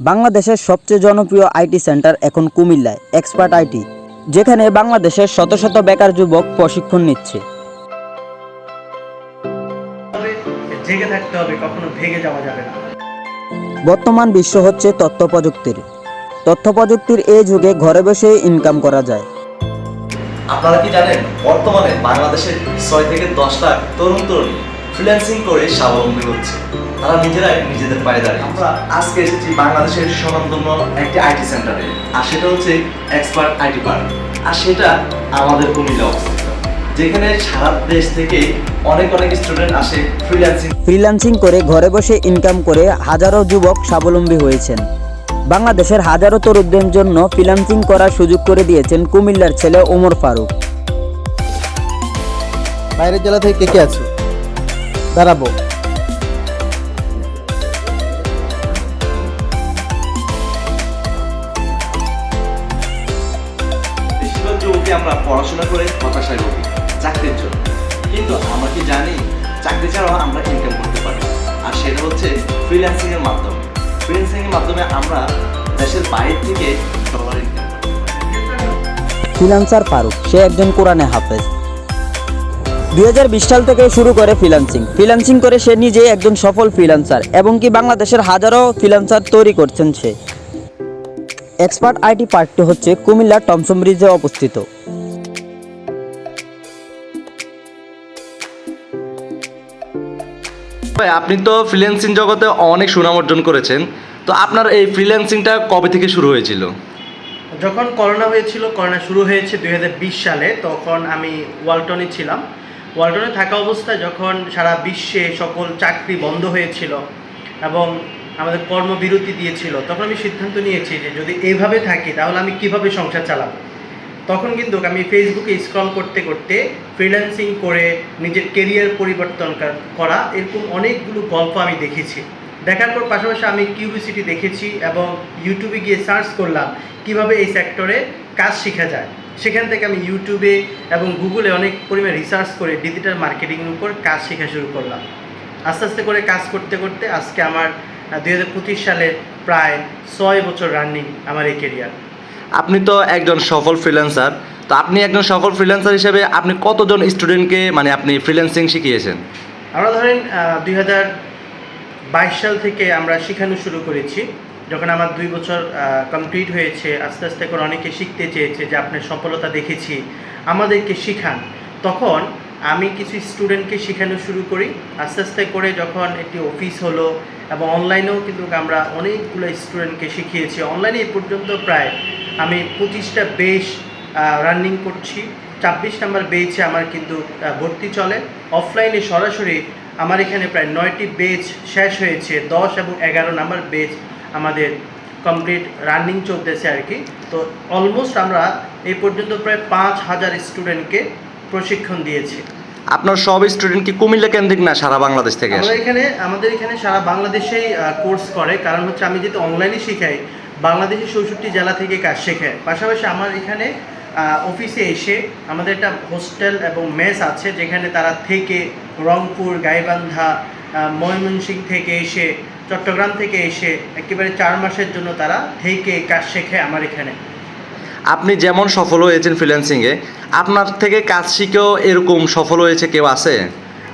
বাংলাদেশের সবচেয়ে জনপ্রিয় আইটি সেন্টার এখন কুমিল্লায় এক্সপার্ট আইটি যেখানে বাংলাদেশের শত শত বেকার যুবক প্রশিক্ষণ নিচ্ছে। জেগে থাকতে হবে কখনো ভেগে যাওয়া যাবে না। বর্তমান বিশ্ব হচ্ছে তথ্য প্রযুক্তির। তথ্য প্রযুক্তির এই যুগে ঘরে বসে ইনকাম করা যায়। আপনারা কি জানেন বর্তমানে বাংলাদেশের ছয় থেকে দশ লাখ তরুণ তরুণী ফ্রিল্যান্সিং করে স্বাবলম্বী হচ্ছে। তারা নিজেরাই নিজেদের পায়ে দাঁড়িয়ে। আমরা আজকে এসেছি বাংলাদেশের স্বনামধন্য একটি আইটি সেন্টারে আর সেটা হচ্ছে এক্সপার্ট আইটি পার্ক। আর সেটা আমাদের কুমিল্লা অবস্থিত। যেখানে সারা দেশ থেকে অনেক অনেক স্টুডেন্ট আসে ফ্রিল্যান্সিং ফ্রিল্যান্সিং করে ঘরে বসে ইনকাম করে হাজারো যুবক স্বাবলম্বী হয়েছেন। বাংলাদেশের হাজারো তরুণদের জন্য ফ্রিল্যান্সিং করার সুযোগ করে দিয়েছেন কুমিল্লার ছেলে ওমর ফারুক। বাইরের জেলা থেকে কে কে আছে? দাঁড়াবো। আমরা পড়াশোনা করে হতাশায় ভুগি চাকরির জন্য। কিন্তু আমরা কি জানি চাকরি ছাড়াও আমরা ইনকাম করতে পারি। আর সেটা হচ্ছে ফ্রিল্যান্সিং এর মাধ্যমে। ফ্রিল্যান্সিং এর মাধ্যমে আমরা দেশের বাইরে থেকে ডলার ইনকাম ফ্রিল্যান্সার ফারুক সে একজন কোরআনে হাফেজ। দু হাজার বিশ সাল থেকে শুরু করে ফ্রিল্যান্সিং ফ্রিল্যান্সিং করে সে নিজেই একজন সফল ফ্রিল্যান্সার এবং কি বাংলাদেশের হাজারো ফ্রিল্যান্সার তৈরি করছেন সে। এক্সপার্ট আইটি পার্কটি হচ্ছে কুমিল্লার টমসম ব্রিজে অবস্থিত। ভাই আপনি তো ফ্রিল্যান্সিং জগতে অনেক সুনাম অর্জন করেছেন। তো আপনার এই ফ্রিল্যান্সিংটা কবে থেকে শুরু হয়েছিল? যখন করোনা হয়েছিল করোনা শুরু হয়েছে দুই হাজার বিশ সালে তখন আমি ওয়ালটনে ছিলাম। ওয়ালটনে থাকা অবস্থায় যখন সারা বিশ্বে সকল চাকরি বন্ধ হয়েছিল এবং আমাদের কর্মবিরতি দিয়েছিল, তখন আমি সিদ্ধান্ত নিয়েছি যে যদি এইভাবে থাকি তাহলে আমি কীভাবে সংসার চালাবো? তখন কিন্তু আমি ফেসবুকে স্ক্রল করতে করতে ফ্রিল্যান্সিং করে নিজের কেরিয়ার পরিবর্তন করা এরকম অনেকগুলো গল্প আমি দেখেছি। দেখার পর পাশাপাশি আমি কিউরিসিটি দেখেছি এবং ইউটিউবে গিয়ে সার্চ করলাম কীভাবে এই সেক্টরে কাজ শেখা যায়। সেখান থেকে আমি ইউটিউবে এবং গুগলে অনেক পরিমাণে রিসার্চ করে ডিজিটাল মার্কেটিংয়ের উপর কাজ শেখা শুরু করলাম। আস্তে আস্তে করে কাজ করতে করতে আজকে আমার দুই হাজার পঁচিশ সালে প্রায় ছয় বছর রানিং আমার এই কেরিয়ার আপনি তো একজন সফল ফ্রিল্যান্সার তো আপনি একজন সফল ফ্রিল্যান্সার হিসেবে আপনি কতজন স্টুডেন্টকে মানে আপনি ফ্রিল্যান্সিং শিখিয়েছেন? আমরা ধরেন দুই হাজার বাইশ সাল থেকে আমরা শেখানো শুরু করেছি। যখন আমার দুই বছর কমপ্লিট হয়েছে, আস্তে আস্তে করে অনেকে শিখতে চেয়েছে যে আপনার সফলতা দেখেছি, আমাদেরকে শিখান। তখন আমি কিছু স্টুডেন্টকে শেখানো শুরু করি। আস্তে আস্তে করে যখন একটি অফিস হলো এবং অনলাইনেও কিন্তু আমরা অনেকগুলো স্টুডেন্টকে শিখিয়েছি। অনলাইনে এই পর্যন্ত প্রায় আমি পঁচিশটা বেশ রানিং করছি। ছাব্বিশ নাম্বার বেচে আমার কিন্তু ভর্তি চলে। অফলাইনে সরাসরি আমার এখানে প্রায় নয়টি বেচ শেষ হয়েছে, দশ এবং এগারো নাম্বার বেচ আমাদের কমপ্লিট রানিং চলতেছে আর কি। তো অলমোস্ট আমরা এই পর্যন্ত প্রায় পাঁচ হাজার স্টুডেন্টকে প্রশিক্ষণ দিয়েছি। আপনার সব স্টুডেন্ট কি কুমিল্লা কেন্দ্রিক না সারা বাংলাদেশ থেকে আমরা এখানে আমাদের এখানে সারা বাংলাদেশেই কোর্স করে। কারণ হচ্ছে আমি যেহেতু অনলাইনে শিখাই বাংলাদেশের চৌষট্টি জেলা থেকে কাজ শেখায়। পাশাপাশি আমার এখানে অফিসে এসে আমাদের একটা হোস্টেল এবং মেস আছে যেখানে তারা থেকে রংপুর গাইবান্ধা ময়মনসিংহ থেকে এসে চট্টগ্রাম থেকে এসে একেবারে চার মাসের জন্য তারা থেকে কাজ শেখে আমার এখানে। আপনি যেমন সফল হয়েছেন ফ্রিল্যান্সিংয়ে আপনার থেকে কাজ শিখেও এরকম সফল হয়েছে কেউ আছে?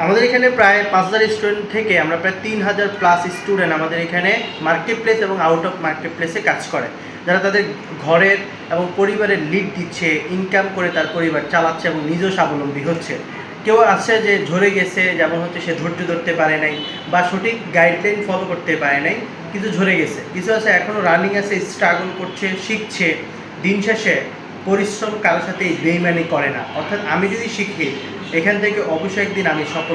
আমাদের এখানে প্রায় পাঁচ হাজার স্টুডেন্ট থেকে আমরা প্রায় তিন হাজার প্লাস স্টুডেন্ট আমাদের এখানে মার্কেট প্লেস এবং আউট অফ মার্কেট প্লেসে কাজ করে। যারা তাদের ঘরের এবং পরিবারের লিড দিচ্ছে ইনকাম করে তার পরিবার চালাচ্ছে এবং নিজেও স্বাবলম্বী হচ্ছে। কেউ আছে যে ঝরে গেছে, যেমন হচ্ছে সে ধৈর্য ধরতে পারে নাই বা সঠিক গাইডলাইন ফলো করতে পারে নাই কিছু ঝরে গেছে। কিছু আছে এখনও রানিং আছে স্ট্রাগল করছে, শিখছে। দিন শেষে পরিশ্রম কারোর সাথে বেইমানি করে না। অর্থাৎ আমি যদি শিখি, এখান থেকে অবশ্যই একদিন আমি সফল